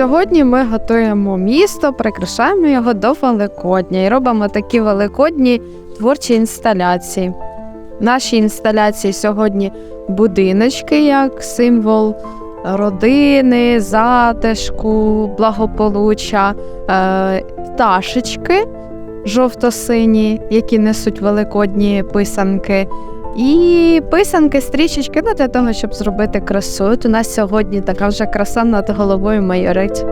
Сьогодні ми готуємо місто, прикрашаємо його до Великодня і робимо такі великодні творчі інсталяції. Наші інсталяції сьогодні будиночки як символ родини, затишку, благополуччя, е, пташечки жовто-сині, які несуть великодні писанки. І писанки, стрічечки ну, для того, щоб зробити красу. От у нас сьогодні така вже краса над головою майорить.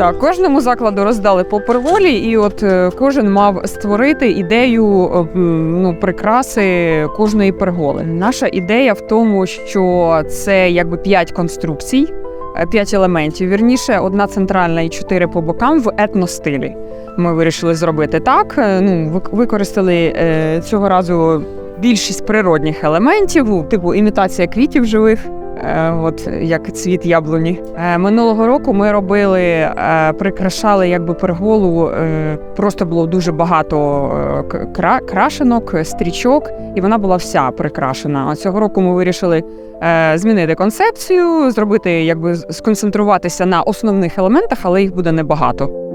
Так, кожному закладу роздали по перволі, і от е, кожен мав створити ідею е, ну, прикраси кожної перголи. Наша ідея в тому, що це якби п'ять конструкцій, е, п'ять елементів. Вірніше, одна центральна і чотири по бокам в етностилі. Ми вирішили зробити так. Ну, використали цього разу більшість природних елементів, типу імітація квітів живих. Е, от як цвіт яблуні. Е, минулого року ми робили, е, прикрашали якби перголу. Просто було дуже багато крашенок, стрічок, і вона була вся прикрашена. А цього року ми вирішили змінити концепцію, зробити, якби сконцентруватися на основних елементах, але їх буде небагато.